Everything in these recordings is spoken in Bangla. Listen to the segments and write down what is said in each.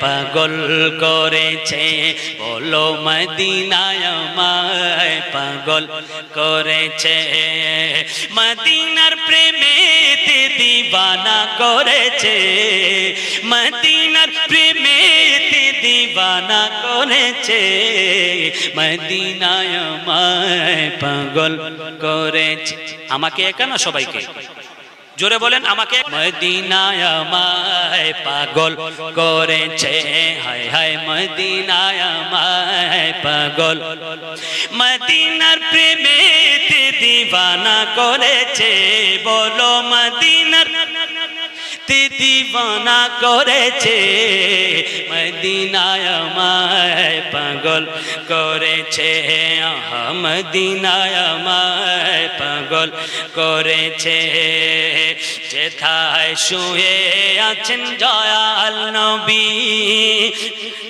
পাগল করেছে, বলো মদিনায় আমায় পাগল করেছে। মদিনার প্রেমেতে দিবানা করেছে, মদিনার প্রেমে প্রেমেতে দিবানা করেছে। মদিনায় আমায় পাগল করেছে। আমাকে একা না সবাইকে? জোরে বলেন, আমাকে মদিনায় পাগল করেছে। হায় হায়, মদিনায় পাগল। মদিনার প্রেমেতে দিবানা করেছে। বলো, মদিনার তে দিবানা করেছে। মদিনায় পাগল করেছে। মদিনায় পাগল করেছে। যেথায় শুয়ে আছেন জয়াল নবী,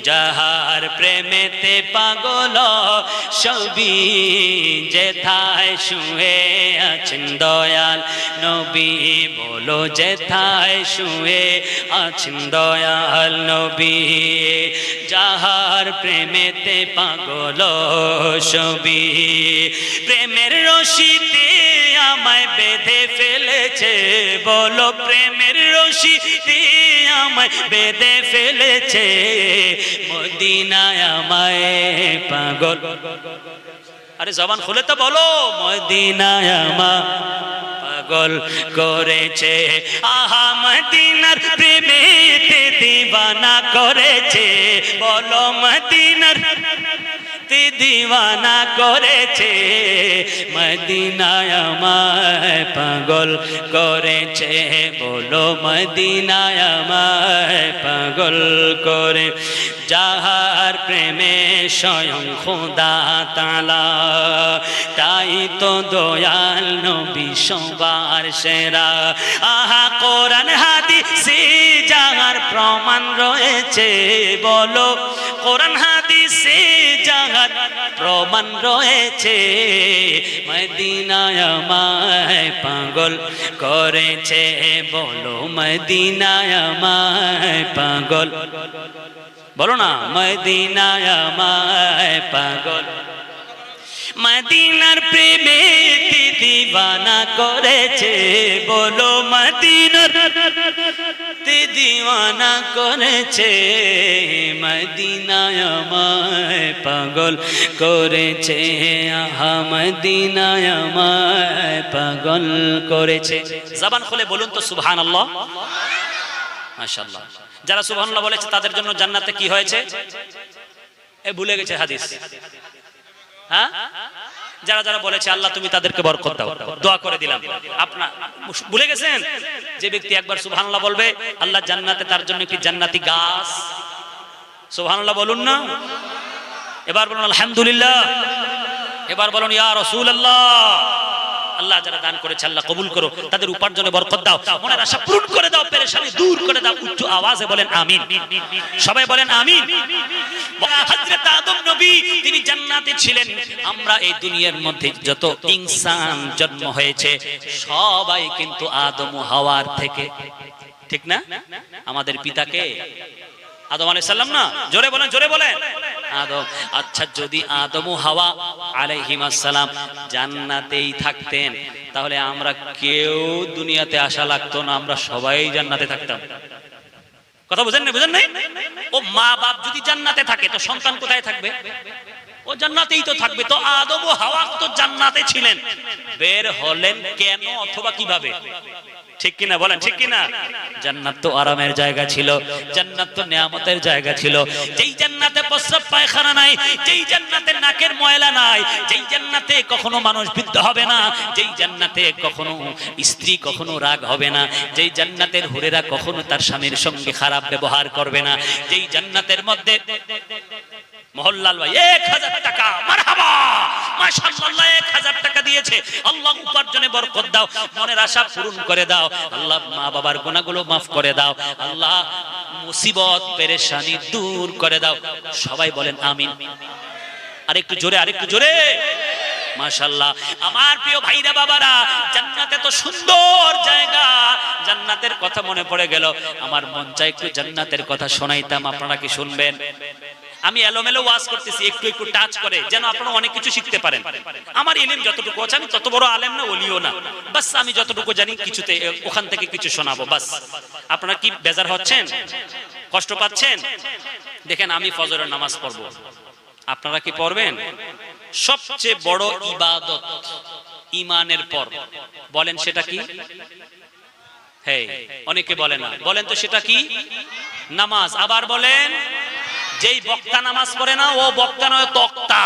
যাহার প্রেমেতে পাগল সবই, যেথায় শুয়ে আছেন দয়াল নবী, বলো যেথায় শুয়ে আছেন দয়াল নবী, যাহার প্রেমেতে পাগল সবই। প্রেমের রশিতে আমায় বেঁধে ফেলেছে, বলো প্রেমের রশিতে আমায় বেঁধে ফেলেছে, মদিনায় আমায় পাগল। আরে জবান খুলে তো বলো, মদিনায় আমার পাগল করেছে। আহা, মদিনার প্রেমেতে দিবানা করেছে, বলো মদিনার তে দিওয়ানা করেছে, মদিনায় আমায় পাগল করেছে। বলো, মদিনায় আমায় পাগল করে, যাহার প্রেমে স্বয়ং খোদা তালা। তাই তো দয়াল নবী সবার সেরা। আহা, কোরআন, হাদিসে যাহার প্রমাণ রয়েছে, বলো, কোরআন, হাদিসে যাহার প্রমাণ রয়েছে। মদিনায় আমায় পাগল করেছে। বলো, মদিনায় আমায় পাগল। বলো না, মদিনায় আমায় পাগল। মদিনার প্রেমে দিবানা করেছে। বলো মদিনার তে দিওয়ানা করেছে, মদিনায় আমায় পাগল করেছে। আহা, মদিনায় আমায় পাগল করেছে। জবান খুলে বলুন তো, সুবহানাল্লাহ। মাশাআল্লাহ। যারা সুবহানাল্লাহ বলেছে, তাদের জন্য জান্নাতে কি হয়েছে? এ ভুলে গেছে হাদিস। হ্যাঁ? যারা যারা বলেছে, আল্লাহ, তুমি তাদেরকে বরকত দাও। দোয়া করে দিলাম। আপনার ভুলে গেছেন? যে ব্যক্তি একবার সুবহানাল্লাহ বলবে, আল্লাহ জান্নাতে তার জন্য একটি জান্নাতি গাছ। সুবহানাল্লাহ বলুন না। এবার বলুন, আলহামদুলিল্লাহ। এবার বলুন, ইয়া রাসূলুল্লাহ। আল্লাহ যারা দান করেছে, আল্লাহ কবুল করো, তাদের উপার্জনে বরকত দাও। মনের আশা পূরণ করে দাও, পেরেশানি দূর করে দাও, উচ্চ আওয়াজে বলেন আমিন। সবাই বলেন আমিন। হযরত আদম নবী, তিনি জান্নাতে ছিলেন। আমরা এই দুনিয়ার মধ্যে যত ইনসান জন্ম হয়েছে, সবাই কিন্তু আদম হাওয়ার থেকে। ঠিক না? আমাদের পিতাকে? আদম আলাইহিস সালাম না? জোরে বলেন জোরে বলেন। আদম। আচ্ছা যদি আদম ও হাওয়া সালাম জান্নাতেই থাকতেন, তাহলে আমরা কেউ দুনিয়াতে আসা লাগতো না, আমরা সবাই জান্নাতে থাকতাম। কথা বুঝেন না বুঝেন নাই? ও মা বাপ যদি জান্নাতে থাকে, তো সন্তান কোথায় থাকবে? ও জান্নাতেই তো থাকবে। তো আদম ও হাওয়া তো জান্নাতে ছিলেন। বের হলেন কেন অথবা কীভাবে? ঠিক কিনা বলেন, ঠিক কিনা? জান্নাত তো আরামের জায়গা ছিল, জান্নাত তো নিয়ামতের জায়গা ছিল। যেই জান্নাতে প্রস্রাব পায়খানা নাই, যেই জান্নাতে নাকের ময়লা নাই, যেই জান্নাতে কখনো মানুষ বৃদ্ধ হবে না, যেই জান্নাতে কখনো স্ত্রী কখনো রাগ হবে না, যেই জান্নাতের হুরেরা কখনো তার স্বামীর সঙ্গে খারাপ ব্যবহার করবে না, যেই জান্নাতের মধ্যে মহল্লাল ভাই, এক হাজার টাকা, মারহাবা! সবাই বলেন আমিন। আরেকটু জোরে আরেকটু জোরে। মাশাল্লাহ আমার প্রিয় ভাইরা, বাবারা, জান্নাতে তো সুন্দর জায়গা। জান্নাতের কথা মনে পড়ে গেল। আমার মন চাই একটু জান্নাতের কথা শোনাইতাম, আপনারা কি শুনবেন? আমি এলোমেলো ওয়াজ করতেছি, একটু একটু টাচ করে, যেন আপনারা অনেক কিছু শিখতে পারেন। আমার ইলিম যতটুকু আছে, আমি তত বড় আলেম না ওলিও না। বাস, আমি যতটুকু জানি, কিছুতে ওখান থেকে কিছু শোনাবো, বাস। আপনারা কি বেজার হচ্ছেন? কষ্ট পাচ্ছেন? দেখেন, আমি ফজরের নামাজ পড়ব। আপনারা কি পড়বেন? সবচেয়ে বড় ইবাদত ইমানের পর। বলেন সেটা কি? হ্যাঁ অনেকে বলে না। বলেন তো সেটা কি? নামাজ। আবার বলেন যেই বক্তা নামাজ পড়ে না, ও বক্তা নয় তক্তা।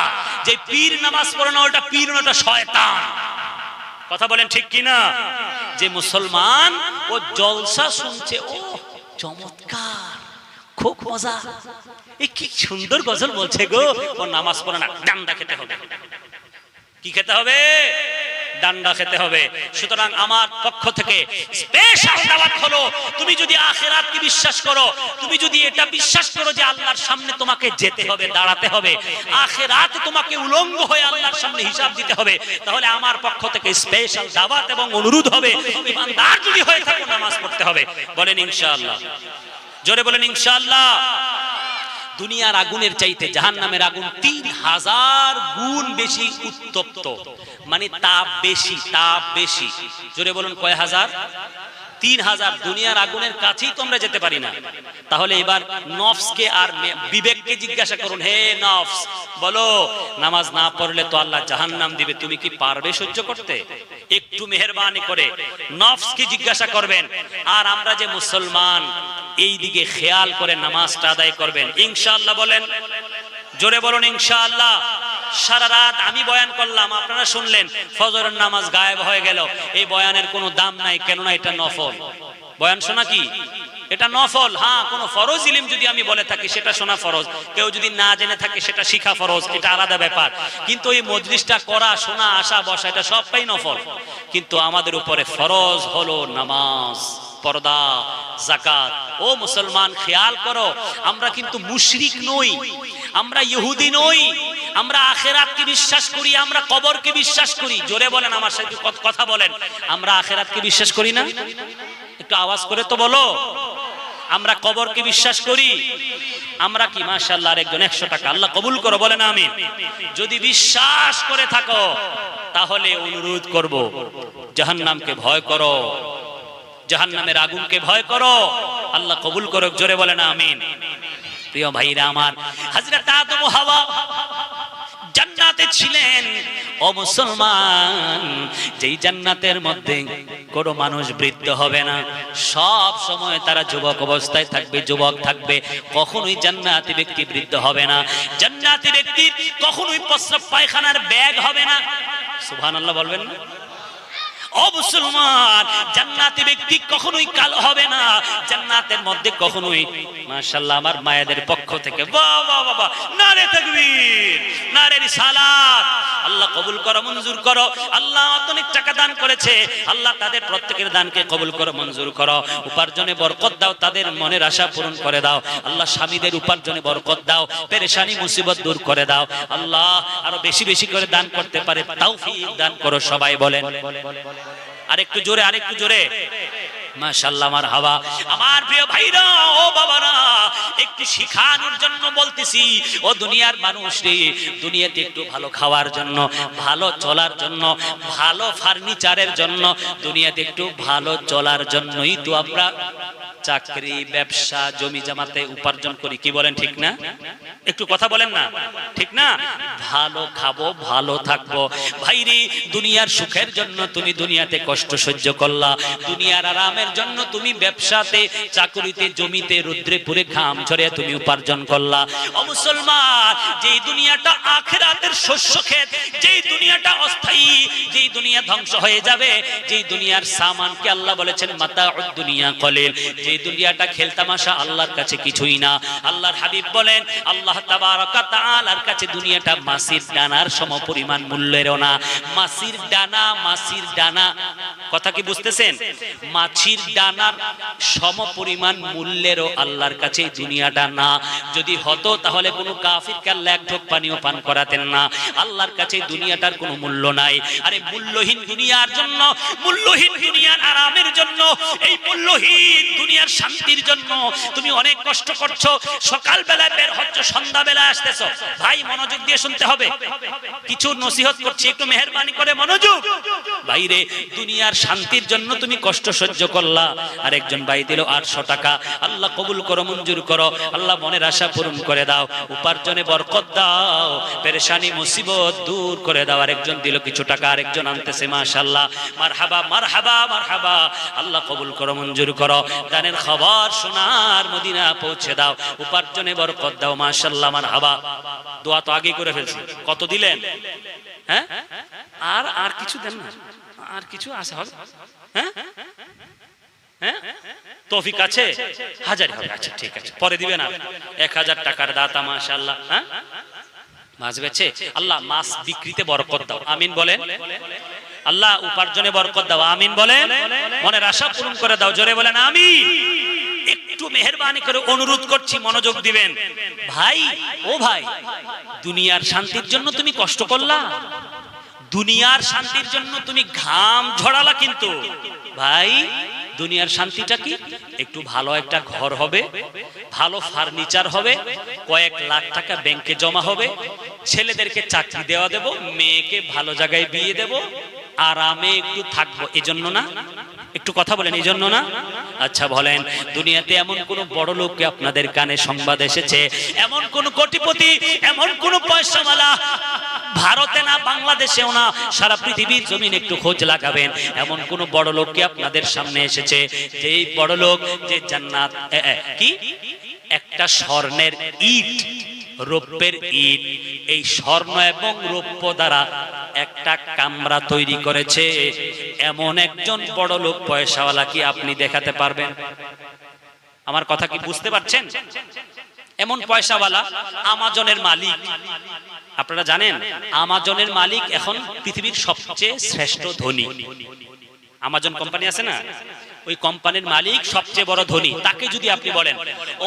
যে পীর নামাজ পড়ে না, ওটা পীর না ওটা শয়তান। কথা বলেন ঠিক কি না যে মুসলমান, ও জলসা শুনছে, ও চমৎকার, খুব মজা। এ কি সুন্দর গজল বলছে গো। ও নামাজ পড়ে না, ডান্ডা খেতে হবে। কি খেতে হবে? ডান্ডা খেতে হবে। সুতরাং আমার পক্ষ থেকে স্পেশাল দাওয়াত হলো, তুমি যদি আখেরাতকে বিশ্বাস করো, তুমি যদি এটা বিশ্বাস করো যে আল্লাহর সামনে তোমাকে যেতে হবে, দাঁড়াতে হবে, আখেরাতে তোমাকে উলঙ্গ হয়ে আল্লাহর সামনে হিসাব দিতে হবে, তাহলে আমার পক্ষ থেকে স্পেশাল দাওয়াত এবং অনুরোধ হবে, ইমানদার যদি হয়ে থাকো, নামাজ পড়তে হবে। বলেন ইনশাআল্লাহ। জোরে বলেন ইনশাআল্লাহ। দুনিয়ার আগুনের চাইতে জাহান নামের আগুন তিন হাজার গুণ বেশি উত্তপ্ত। মানে তাপ বেশি তাপ বেশি। জোরে বলুন কয় হাজার? তিন হাজার। দুনিয়ার আগুনের কাছেই তোমরা যেতে পারি না। তাহলে এবার নফসকে আর বিবেককে জিজ্ঞাসা করুন, হে নফস, বলো, নামাজ না পড়লে তো আল্লাহ জাহান্নাম দিবে, তুমি কি পারবে সহ্য করতে? একটু মেহরবানি করে নফসকে জিজ্ঞাসা করবেন, আর আমরা যে মুসলমান এই দিকে খেয়াল করে নামাজটা আদায় করবেন। ইনশাআল্লাহ বলেন, জোরে বলুন ইনশাআল্লাহ। সারা রাত আমি বয়ান করলাম, আপনারা শুনলেন, ফজরের নামাজ গায়েব হয়ে গেল। এই বয়ানের কোনো দাম নাই, কেননা এটা নফল। বয়ান শোনা কি? এটা নফল হ্যাঁ কোনো ফরজ ইলিম যদি আমি বলে থাকি, সেটা শোনা ফরজ। কেউ যদি না জেনে থাকে, সেটা শিখা ফরজ, এটা আলাদা ব্যাপার। কিন্তু এই মজলিসটা করা, শোনা, আসা, বসা, এটা সবটাই নফল। কিন্তু আমাদের উপরে ফরজ হলো নামাজ। পর্দা জাকাত ও মুসলমান, খেয়াল করো, আমরা কিন্তু মুশরিক নই, আমরা ইহুদি নই, আমরা আখেরাতকে বিশ্বাস করি, আমরা কবরকে বিশ্বাস করি। জোরে বলেন, আমার সাথে কথা বলেন। আমরা আখেরাতকে বিশ্বাস করি না? একটু আওয়াজ করে তো বলো। আমরা কবরকে বিশ্বাস করি। আমরা কি, মাশাআল্লাহ আর একজন একশো টাকা। আল্লাহ কবুল করো বলে না আমি যদি বিশ্বাস করে থাকো, তাহলে অনুরোধ করব, জাহান্নামকে ভয় করো। জাহান্নামের আগুনকে ভয় করো। আল্লাহ কবুল করো জোরে বলে না আমিন। প্রিয় ভাইরা আমার, হযরত আদম হাওয়া জান্নাতে ছিলেন। ও মুসলমান, যেই জান্নাতের মধ্যে কোনো মানুষ বৃদ্ধ হবে না। সব সময় তারা যুবক অবস্থায় থাকবে, যুবক থাকবে। কখনোই জান্নাতি ব্যক্তি বৃদ্ধ হবে না। জান্নাতি ব্যক্তির কখনোই প্রস্রাব পায়খানার ব্যাগ হবে না। সুবহানাল্লাহ বলবেন না? ও মুসলমান, জান্নাতি ব্যক্তি কখনোই কালো হবে না। জান্নাতের মধ্যে কখনোই, মাশাআল্লাহ, আমার মায়েদের পক্ষ থেকে, বাহ বাহ বাহ নারে তাকবীর, নারে রিসালাত। আল্লাহ কবুল করো, মঞ্জুর করো। আল্লাহ অনেক টাকা দান করেছে। আল্লাহ তাদের প্রত্যেকের দানকে কবুল করো, মঞ্জুর করো। উপার্জনে বরকত দাও, তাদের মনের আশা পূরণ করে দাও। আল্লাহ স্বামীদের উপার্জনে বরকত দাও, পেরেশানি, মুসিবত দূর করে দাও। আল্লাহ আরও বেশি বেশি করে দান করতে পারে তৌফিক দান করো, সবাই বলেন। আরেকটু জোরে আরেকটু জোরে। আমার হাওয়া। আমার প্রিয় ভাইরা, ও একটু শিখানোর জন্য বলতেছি, ও দুনিয়ার মানুষ রে, দুনিয়াতে একটু ভালো খাওয়ার জন্য, ভালো চলার জন্য, ভালো ফার্নিচারের জন্য, দুনিয়াতে একটু ভালো চলার জন্যই চাকরি, ব্যবসা জমি জামাতে উপার্জন করি। কি বলেন, ঠিক না? একটু কথা বলেন না। ঠিক না? ভালো খাব, ভালো থাকব। ভাইরে, দুনিয়ার সুখের জন্য তুমি দুনিয়াতে কষ্ট সহ্য করলা। দুনিয়ার আরামের জন্য তুমি ব্যবসাতে, চাকরিতে, জমিতে, রুদ্রে পুরে ঘাম ঝরে তুমি উপার্জন করলা। ও মুসলমান, যেই দুনিয়াটা আখেরাতের শস্য ক্ষেত, যেই দুনিয়াটা অস্থায়ী, যেই দুনিয়া ধ্বংস হয়ে যাবে, যেই দুনিয়ার সামানকে আল্লাহ বলেছেন মাতা দুনিয়া কলিল। যেই দুনিয়াটা খেলতামাশা আল্লাহর কাছে কিছুই না। আল্লাহর হাবিব বলেন, আল্লাহ তাবারাকা তাআলার কাছে দুনিয়াটা মাসির ডানার সমপরিমাণ মূল্যেরও না। মাসির ডানা মাসির ডানা। কথা কি বুঝতেছেন? মাছির ডানার সম পরিমাণ মূল্যেরও আল্লাহর কাছে দুনিয়াটা না। যদি হতো তাহলে কোনো কাফিরকে আল্লাহ এক ঢোক পানিও পান করাতেন না। আল্লাহর কাছে দুনিয়াটার কোনো মূল্য নাই। আরে মূল্যহীন দুনিয়ার জন্য, মূল্যহীন দুনিয়ার আরামের জন্য, এই মূল্যহীন দুনিয়ার শান্তির জন্য তুমি অনেক কষ্ট করছ। সকাল বেলায় বের হচ্ছ সন্ধ্যা বেলায় আসতেছো। ভাই, মনোযোগ দিয়ে শুনতে হবে। কিছু নসিহত করছি, একটু মেহরবানি করে মনোযোগ। বাইরে, দুনিয়ার শান্তির জন্য তুমি কষ্ট সহ্য করলা। ভাই দিল, আটশো টাকা। আল্লাহ কবুল করো, মঞ্জুর করো। আল্লাহ মনের আশা পূরণ করে দাও। উপার্জনে বরকত দাও। পেরেশানি, মুসিবত দূর করে দাও। আরেকজন দিল কিছু টাকা, আরেকজন আনতেছে মাশাল্লাহ মারহাবা মারহাবা মারহাবা। আল্লাহ কবুল করো, মঞ্জুর করো। দানের খবর সোনার মদিনা পৌঁছে দাও। উপার্জনে বরকত দাও মাশাল্লাহ মারহাবা। দোয়া তো আগে করে ফেলছি। কত দিলেন? হ্যাঁ? আর আর কিছু দেন না। আর কিছু আছে হবে। হ্যাঁ? হ্যাঁ? আছে? হাজার আচ্ছা ঠিক আছে। পরে দিবেন আর এক হাজার টাকার দাতা মাশাল্লাহ হ্যাঁ? মাছ বেছে আল্লাহ মাছ বিক্রিতে বরকত দাও। আমিন বলেন? আল্লাহ উপার্জনে বরকত দাও। আমিন বলেন? মনের আশা পূরণ করে দাও। জোরে বলেন আমি একটু মেহরবানি করে অনুরোধ করছি, মনোযোগ দিবেন। ভাই, ও ভাই, দুনিয়ার শান্তির জন্য তুমি কষ্ট করলা? দুনিয়ার শান্তির জন্য তুমি ঘাম ঝড়ালা কিন্তু। ভাই, দুনিয়ার শান্তিটা কি? একটু ভালো একটা ঘর হবে, ভালো ফার্নিচার হবে, কয়েক লাখ টাকা ব্যাংকে জমা হবে, ছেলেদেরকে চাকরি দেওয়া দেব, মেয়েকে ভালো জায়গায় বিয়ে দেব, আরামে একটু থাকব, এজন্য না? একটু কথা বলেন এই জন্য না? আচ্ছা বলেন, দুনিয়াতে এমন কোন বড় লোককে আপনাদের কানে সংবাদ এসেছে? এমন কোন কোটিপতি, এমন কোন পয়সাওয়ালা? ভারতে না, বাংলাদেশেও না, সারা পৃথিবীর জমিন একটু খোঁজ লাগাবেন। এমন কোন বড় লোককে আপনাদের সামনে এসেছে? যে এই বড় লোক, যে জান্নাত কি? একটা স্বর্ণের ইট। রৌপ্যের ইট, এই স্বর্ণ এবং রৌপ্য দ্বারা একটা কামরা তৈরি করেছে। এমন একজন বড় লোক, পয়সাওয়ালা কি আপনি দেখাতে পারবেন? আমার কথা কি বুঝতে পারছেন? এমন পয়সাওয়ালা আমাজনের মালিক। আপনারা জানেন, আমাজনের মালিক এখন পৃথিবীর সবচেয়ে শ্রেষ্ঠ ধনী। আমাজন কোম্পানি আছে না? ওই কোম্পানির মালিক সবচেয়ে বড় ধনী। তাকে যদি আপনি বলেন,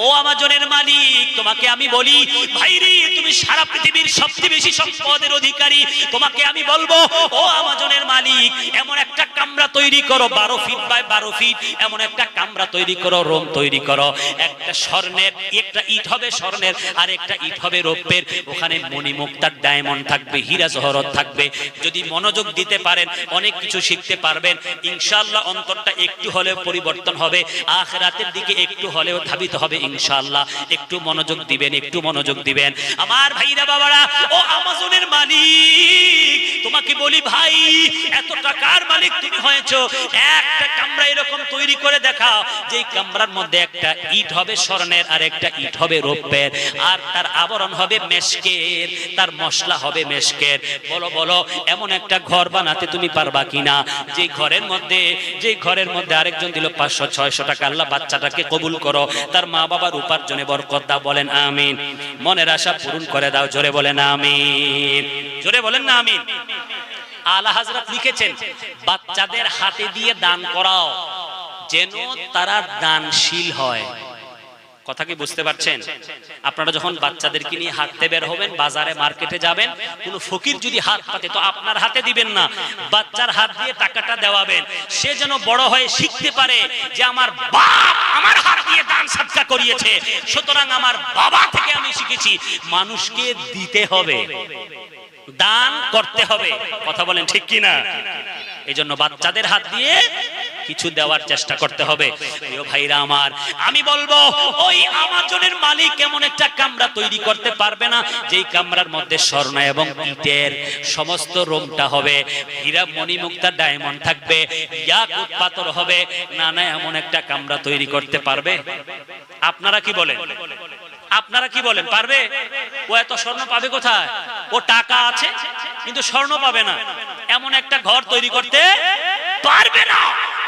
ও আমাজনের মালিক, তোমাকে আমি বলি ভাইরি তুমি সারা পৃথিবীর সবচেয়ে বেশি সম্পদের অধিকারী, তোমাকে আমি বলব, ও আমাজনের মালিক, এমন একটা কামরা তৈরি করো, বারো ফিট বাই বারো ফিট, এমন একটা কামরা তৈরি করো, রোম তৈরি করো। একটা স্বর্ণের, একটা ইট হবে স্বর্ণের, আর একটা ইট হবে রৌপ্যের। ওখানে মণিমুক্তার ডায়মন্ড থাকবে, হীরা জহরত থাকবে। যদি মনোযোগ দিতে পারেন, অনেক কিছু শিখতে পারবেন। ইনশাআল্লাহ অন্তরটা একটু হলেও পরিবর্তন হবে। আখরাতের দিকে একটু হলেও ধাবিত হবে ইনশাআল্লাহ। একটু মনোযোগ দিবেন, একটু মনোযোগ দিবেন। আমার ভাইরা, বাবারা, ও আমাজনের মালিক, তোমাকে বলি ভাই, এত টাকার মালিক তুমি হয়েছো। একটা কামরা এরকম তৈরি করে দেখাও যে কামরার মধ্যে একটা ইট হবে স্বর্ণের আর একটা ইট হবে রৌপ্যের। আর তার আবরণ হবে মেশকের, তার মশলা হবে মেশকের। বলো বলো, এমন একটা ঘর বানাতে তুমি পারবা কিনা? যে ঘরের মধ্যে যে ঘরের মধ্যে আরেকজন দিল পাঁচশো, ছয়শো টাকা। আল্লাহ বাচ্চাটাকে কবুল করো। তার মা বাবার উপার্জনে বরকত দাও, বলেন আমিন। মনের আশা পূরণ করে দাও, জোরে বলেন আমিন। জোরে বলেন না আমিন। আলা হাজরত লিখেছেন, বাচ্চাদের হাতে দিয়ে দান করাও, যেন তারা দানশীল হয়। কথা কি বুঝতে পারছেন? আপনারা যখন বাচ্চাদেরকে নিয়ে হাঁটতে বের হবেন, বাজারে মার্কেটে যাবেন, কোনো ফকির যদি হাত পাতে, তো আপনার হাতে দিবেন না। বাচ্চার হাত দিয়ে টাকাটা দেওয়াবেন। সে যেন বড় হয়ে শিখতে পারে যে আমার বাপ আমার হাত দিয়ে দান সাদকা করিয়েছে। সুতরাং আমার বাবা থেকে আমি শিখেছি, মানুষকে দিতে হবে। দান করতে হবে। কথা বলেন ঠিক কি না এই জন্য বাচ্চাদের হাত দিয়ে কিছু দেওয়ার চেষ্টা করতে হবে। প্রিয় ভাইরা আমার, আমি বলব, ওই আমাজনের মালিক এমন একটা কামরা তৈরি করতে পারবে না, যেই কামরার মধ্যে স্বর্ণ এবং ইটের সমস্ত রোমটা হবে। হীরা মণিমুক্তা ডায়মন্ড থাকবে ইয়াকুত পাথর হবে না না এমন একটা কামরা তৈরি করতে পারবে। আপনারা কি বলেন? আপনারা কি বলেন? পারবে? ও এত স্বর্ণ পাবে কোথায়? ও টাকা আছে, কিন্তু স্বর্ণ পাবে না। এমন একটা ঘর তৈরি করতে পারবে না।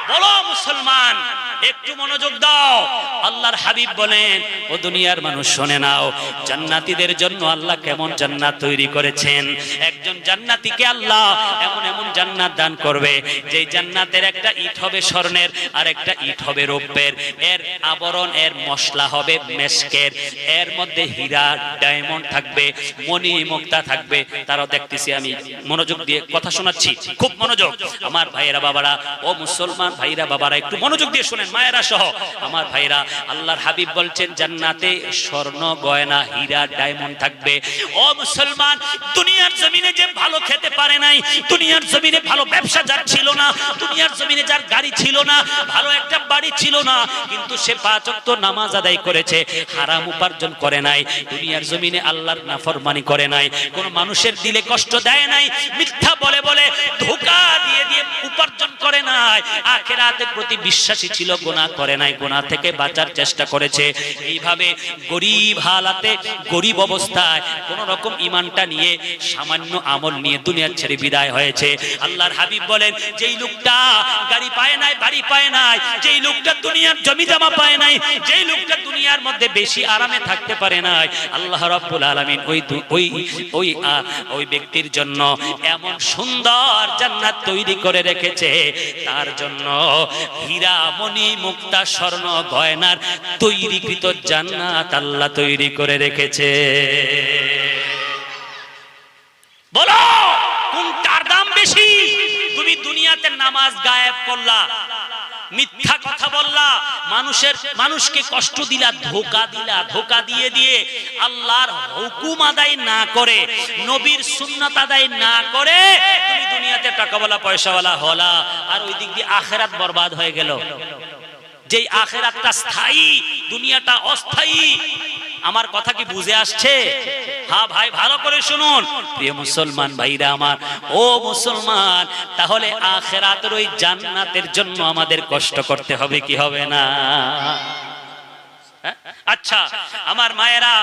বলো মুসলমান একটু মনোযোগ দাও। আল্লাহর হাবিব বলেন, ও দুনিয়ার মানুষ, শোনে নাও, জান্নাতীদের জন্য আল্লাহ কেমন জান্নাত তৈরি করেছেন। একজন জান্নাতীকে আল্লাহ এমন এমন জান্নাত দান করবে যে জান্নাতের একটা ইট হবে স্বর্ণের, আর একটা ইট হবে রৌপ্যের। এর আবরণ, এর মশলা হবে মেশকের। এর মধ্যে হীরা, ডায়মন্ড থাকবে, মণি মুক্তা থাকবে। তারাও দেখতেছি আমি মনোযোগ দিয়ে কথা শোনাচ্ছি। খুব মনোযোগ। আমার ভাইয়েরা, বাবারা, ও মুসলমান ভাইরা, বাবারা, একটু মনোযোগ দিয়ে শুনেন। মায়েরা সহ। আমার ভাইরা, আল্লাহর হাবিব বলছেন, জান্নাতে স্বর্ণ, গয়না, হীরা ডায়মন্ড থাকবে। ও মুসলমান, দুনিয়ার জমিনে যে ভালো খেতে পারে নাই, দুনিয়ার জমিনে ভালো ব্যবসা যার ছিল না, দুনিয়ার জমিনে যার গাড়ি ছিল না, ভালো একটা বাড়ি ছিল না, কিন্তু সে পাঁচ ওয়াক্ত নামাজ আদায় করেছে, হারাম উপার্জন করে নাই, দুনিয়ার জমিনে আল্লাহর নাফরমানি করে নাই, কোন মানুষের দিলে কষ্ট দেয় নাই, মিথ্যা বলে বলে ধোকা দিয়ে দিয়ে উপার্জন করে নাই, আখেরাতের প্রতি বিশ্বাসী ছিল গোনা করে নাই গোনা থেকে বাঁচার চেষ্টা করেছে। এইভাবে গরিব হালাতে, গরিব অবস্থায় কোন রকম ইমানটা নিয়ে, সামান্য আমল নিয়ে দুনিয়ার ছেড়ে বিদায় হয়েছে। আল্লাহর হাবিব বলেন, যেই লোকটা গাড়ি পায় নাই, বাড়ি পায় নাই, যেই লোকটা দুনিয়ার জমি জমা পায় নাই, যেই লোকটা দুনিয়ার মধ্যে বেশি আরামে থাকতে পারে নাই, আল্লাহ রাব্বুল আলামিন ওই ওই ওই ওই ব্যক্তির জন্য এমন সুন্দর জান্নাত তৈরি করে রেখেছে। তার জন্য হীরা মুক্তা স্বর্ণ গয়নার তৈরিকৃত জান্নাত আল্লাহ তৈরি করে রেখেছে। বলো কোনটার দাম বেশি? তুমি দুনিয়াতে নামাজ গায়েব করলা, মিথ্যা কথা বললা, মানুষের, মানুষকে কষ্ট দিলা, ধোকা দিলা, ধোকা দিয়ে দিয়ে আল্লাহর হুকুম আদায় না করে, নবীর সুন্নাত আদায় না করে তুমি দুনিয়াতে টাকাওয়ালা, পয়সাওয়ালা হলা, আর ওই দিক দিয়ে আখেরাত বরবাদ হয়ে গেল। যেই আখেরাতটা স্থায়ী, দুনিয়াটা অস্থায়ী, আমার কথা কি বুঝে আসছে? হ্যাঁ ভাই, ভালো করে শুনুন। প্রিয় মুসলমান ভাইরা আমার, ও মুসলমান, তাহলে আখেরাতের ওই জান্নাতের জন্য আমাদের কষ্ট করতে হবে কি হবে না? হ্যাঁ? আচ্ছা আমার মায়েরা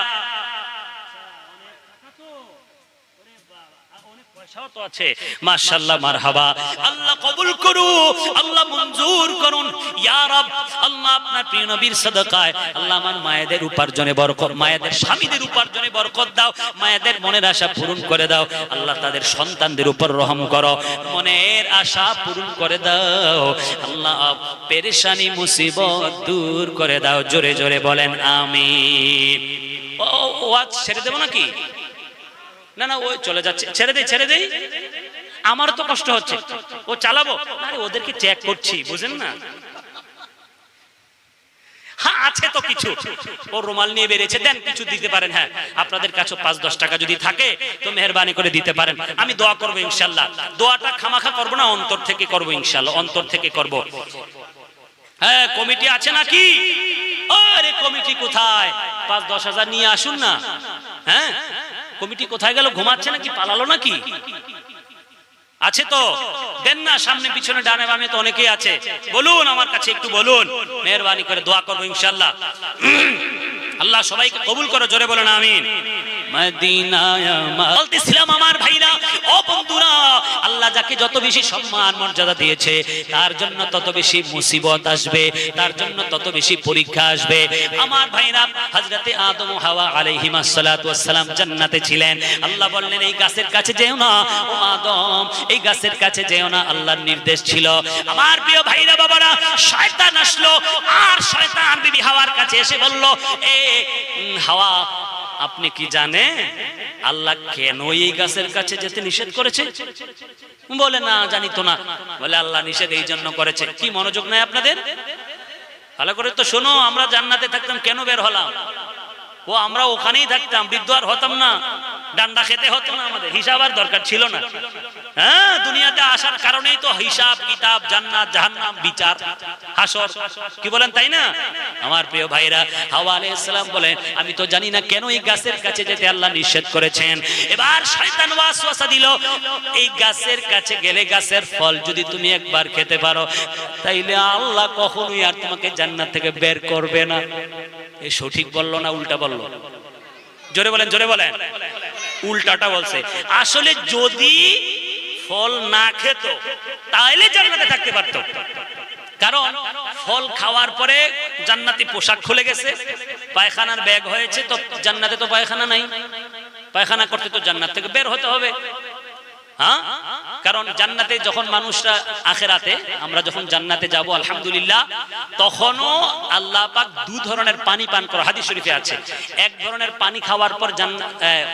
তাদের সন্তানদের উপর রহম করো, মনের আশা পূরণ করে দাও। আল্লাহ পেরেশানি মুসিবত দূর করে দাও। জোরে জোরে বলেন, আমিন। ও ছেড়ে দেবো নাকি? না না ওই চলে যাচ্ছে। ছেড়ে দেই ছেড়ে দেই। আমার তো কষ্ট হচ্ছে। ও চালাবো? আরে, ওদেরকে চেক করছি, বুঝেন না? হ্যাঁ আছে তো কিছু। ও রুমাল নিয়ে বেরিয়েছে। দেন, কিছু দিতে পারেন হ্যাঁ। আপনাদের কাছে পাঁচ, দশ টাকা যদি থাকে, তো মেহরবানি করে দিতে পারেন। আমি দোয়া করব, ইনশাল্লাহ। দোয়াটা খামাখা করব না, অন্তর থেকে করব, ইনশাল্লাহ। অন্তর থেকে করব। হ্যাঁ কমিটি আছে নাকি? আরে, কমিটি কোথায়? পাঁচ, দশ হাজার নিয়ে আসুন না। হ্যাঁ? কমিটি কোথায় গেল, ঘুমাচ্ছে নাকি, পালালো নাকি? আছে তো? দেন না, সামনে পিছনে ডানে বামে তো অনেকেই আছে। বলুন, আমার কাছে একটু বলুন। মেহরবানি করে দোয়া করব ইনশাল্লাহ আল্লাহ সবাইকে কবুল করো, জোরে বলেন, আমিন। যত বেশি সম্মান, মর্যাদা দিয়েছে, তার জন্য তত বেশি মুসিবত আসবে, তার জন্য তত বেশি পরীক্ষা আসবে। আমার জান্নাতে ছিলেন। আল্লাহ বললেন, এই গাছের কাছে যেও না, ও আদম, এই গাছের কাছে যেও না। আল্লাহর নির্দেশ ছিল। আমার প্রিয় ভাইরা, বাবারা, শয়তান আসলো, আর শয়তান বিবি হাওয়ার কাছে এসে বলল, এ হাওয়া আপনি কি জানেন? আল্লাহ কেন এই গাছের কাছে যেতে নিষেধ করেছে? বলে, না, জানি তো না। বলে, আল্লাহ নিষেধ এই জন্য করেছে। কি মনোযোগ নাই আপনাদের? ভালো করে তো শোনো, আমরা জান্নাতে থাকতাম, কেন বের হলাম? ও, আমরা ওখানেই থাকতাম বিদ্যার হতাম না। ডান্ডা খেতে হতো না আমাদের। হিসাব আর দরকার ছিল না। হ্যাঁ দুনিয়াতে আসার কারণেই তো হিসাব, কিতাব, জান্নাত, জাহান্নাম, বিচার, হাসর। কি বলেন, তাই না? আমার প্রিয় ভাইরা হাওয়া আলাইহিস সালাম বলেন আমি তো জানি না কেন এই গাছের কাছে যেতে আল্লাহ নিষেধ করেছেন। এবার শয়তান ওয়াসওয়াসা দিল, এই গাছের কাছে গেলে গাছের ফল যদি তুমি একবার খেতে পারো, তাইলে আল্লাহ কখনোই আর তোমাকে জান্নাত থেকে বের করবে না। এ সঠিক বলল না উল্টা বলল? জোরে বলেন জোরে বলেন। উল্টাটা বলছে। আসলে যদি ফল না খেত তাহলে জান্নাতে থাকতে পারতো। কারণ ফল খাওয়ার পরে জান্নাতি পোশাক খুলে গেছে। পায়খানার ব্যাগ হয়েছে, তো জান্নাতে তো পায়খানা নাই। পায়খানা করতে তো জান্নাত থেকে বের হতে হবে। হ্যাঁ? কারণ জান্নাতে যখন মানুষরা আখেরাতে, আমরা যখন জান্নাতে যাব, আলহামদুলিল্লাহ, তখনও আল্লাহ পাক দু ধরনের পানি পান করা, হাদিস শরীফে আছে। এক ধরনের পানি খাওয়ার পর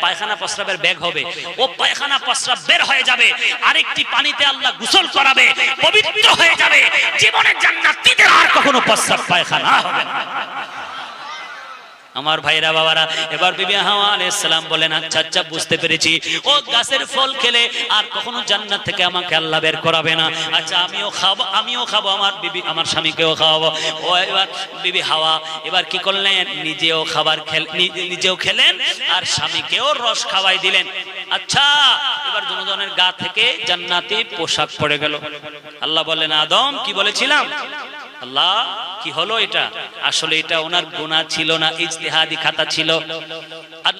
পায়খানা প্রস্রাবের ব্যাগ হবে। ও পায়খানা প্রস্রাব বের হয়ে যাবে। আরেকটি পানিতে আল্লাহ গোসল করাবে, পবিত্র হয়ে যাবে। জীবনে জান্নাতীদের আর কখনো প্রস্রাব পায়খানা হবে না। আমার ভাইরা বাবারা, এবার বিবি হাওয়া বলেন আচ্ছা আচ্ছা বুঝতে পেরেছি। ও গাছের ফল খেলে আর কখনো জান্নাত থেকে আমাকে আল্লাহ বের করাবে না। আচ্ছা আমিও খাব আমিও খাব, আমার বিবি, আমার স্বামীকেও খাওয়াবো। ও, এবার বিবি হাওয়া, এবার কি করলেন? নিজেও খাবার খেল নিজেও খেলেন আর স্বামীকেও রস খাওয়াই দিলেন। আচ্ছা এবার জনজনের গা থেকে জান্নাতি পোশাক পড়ে গেল। আল্লাহ বলেন আদম, কি বলেছিলাম? আল্লাহ কি হলো এটা? আসলে এটা ওনার গোনা ছিল না ইজতেহাদি খাতা ছিল। আল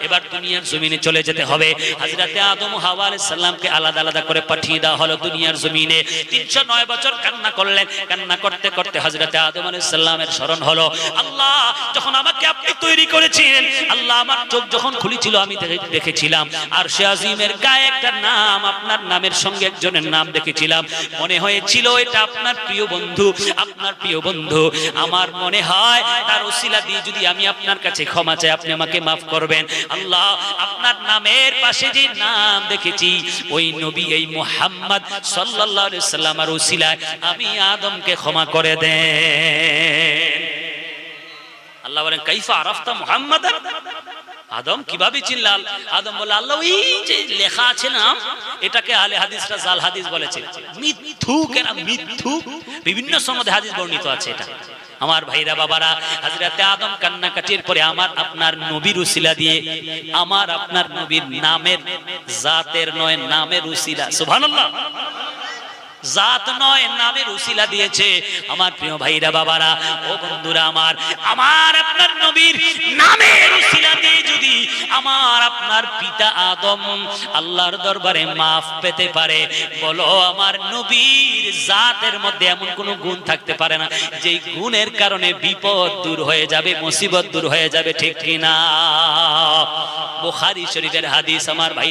এবার দুনিয়ার জমিনে চলে যেতে হবে। আদম হাওয়া আলাদা আলাদা করে পাঠিয়ে দেওয়া হলো দুনিয়ার জমিনে। 309 বছর কান্না করলেন। কান্না করতে করতে হযরতে আদম আলাইহিস স্মরণ হলো, আল্লাহ, যখন আমাকে আপনি তৈরি করেছিলেন, আল্লাহ আমার চোখ যখন খুলেছিল, আমি দেখেছিলাম। আর সে আজিমের গায়ে একটা নাম, আপনার নামের সঙ্গে একজনের নাম দেখেছিলাম। মনে হয়েছিল এটা আপনার প্রিয় বন্ধু, আপনার প্রিয় বন্ধু। আমার মনে হয় তার ওসিলা দিয়ে যদি আমি আপনার কাছে ক্ষমা চাই, আপনি আমাকে মাফ করবেন। আল্লাহ, আপনার নামের পাশে যে নাম দেখেছি, ওই নবী, এই মোহাম্মদ আলাইহি সাল্লামের ওসিলায় আমি আদমকে ক্ষমা করে দেন। আল্লাহ বলেন, কাইফা আরাফতা মুহাম্মাদ আদম কীভাবে চিনলাল আদম বলে আল্লাহ, ওই যে লেখা আছে না, এটাকে আলে হাদিসরা জাল হাদিস বলেছে। মিথ্যু কেন? মিথ্যু? বিভিন্ন সনদে হাদিস বর্ণিত আছে এটা। আমার ভাইরা, বাবারা হাজরাতে আদম কান্নাকাটির পরে আমার আপনার নবীর উসিলা দিয়ে, আমার আপনার নবীর নামের, জাতের নয়, নামের উসিলা। সুবহানাল্লাহ। জাত নয়, নামের উসিলা দিয়েছে। আমার প্রিয় ভাইরা, বাবারা, ও বন্ধুরা আমার আমার আপনার নবীর নামের উসিলা দিয়ে যদি আমার আপনার পিতা আদম আল্লাহর দরবারে মাফ পেতে পারে, বলো আমার নবীর জাতের মধ্যে এমন কোনো গুণ থাকতে পারে না, যেই গুণের কারণে বিপদ দূর হয়ে যাবে, মুসিবত দূর হয়ে যাবে, ঠিক কিনা? বুখারী শরীফের হাদিস, আমার ভাই